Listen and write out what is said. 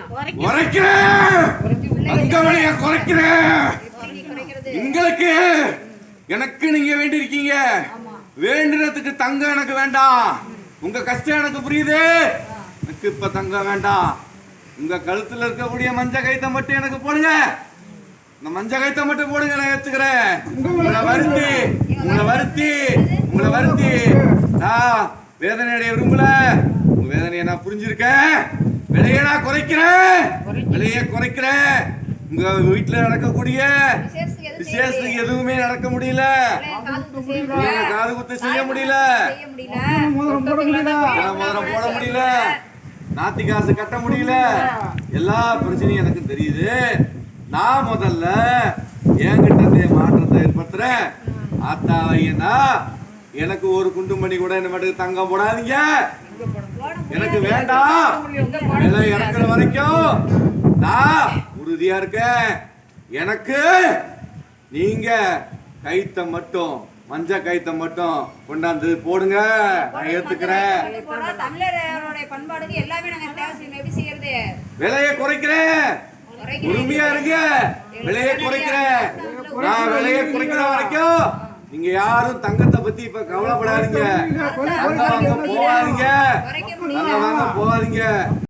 குறைக்கணும். குறைக்கிறேன். தங்க விலைய குறைக்கிறேன். எப்படி குறைக்கிறது? உங்களுக்கு எனக்கு நீங்க வேண்டி இருக்கீங்க வேண்டுறதுக்கு தங்கம் எனக்கு வேண்டாம். உங்க கஷ்டம் எனக்கு புரியுது. எனக்கு இப்ப தங்கம் வேண்டாம். உங்க கழுத்துல இருக்கக்கூடிய மஞ்ச கைத்த மட்டும் எனக்கு போடுங்க. இந்த மஞ்ச கைத்த மட்டும் போடுங்க நான் ஏத்துக்கிறேன். உங்களை வருத்தி உங்களை வருத்தி உங்களை வருத்தி. நான் வேதனை அடைய விரும்பல. உங்க வேதனையை நான் புரிஞ்சிருக்கேன். விலையை நான் குறைக்கிறேன். விலையை குறைக்கிறேன் உங்க வீட்டுல நடக்கக்கூடிய விசேஷத்துக்கு எதுவும் நடக்க முடியல. காது குத்து செய்ய முடியல? முதல்ல போட முடியல? நாத்தி காசு கட்ட முடியல. எல்லா பிரச்சனையும் எனக்கு தெரியுது. நான் முதல்ல என்கிட்ட மாற்றத்தை ஏற்படுத்துறேன். ஆத்தா ஐயனா எனக்கு ஒரு குண்டு மணி கூட என்ன மட்டும் தங்கம் போடாதீங்க. எனக்கு வேண்டாம் விலை இறக்குற வரைக்கும். நான் உறுதியா இருக்கேன் எனக்கு நீங்க கைத்த மட்டும் மஞ்ச கைத்த மட்டும் கொண்டாந்து போடுங்க. நான் ஏத்துக்கிறேன். விலையை குறைக்கிறேன் குறைக்கிறேன். உரிமையா இருங்க. விலையை குறைக்கிறேன். நான் விலையை குறைக்கிற வரைக்கும் நீங்க யாரும் தங்கத்தை பத்தி இப்ப கவலைப்படாதீங்க தங்கம் வாங்க போகாதீங்க வாங்க போகாதீங்க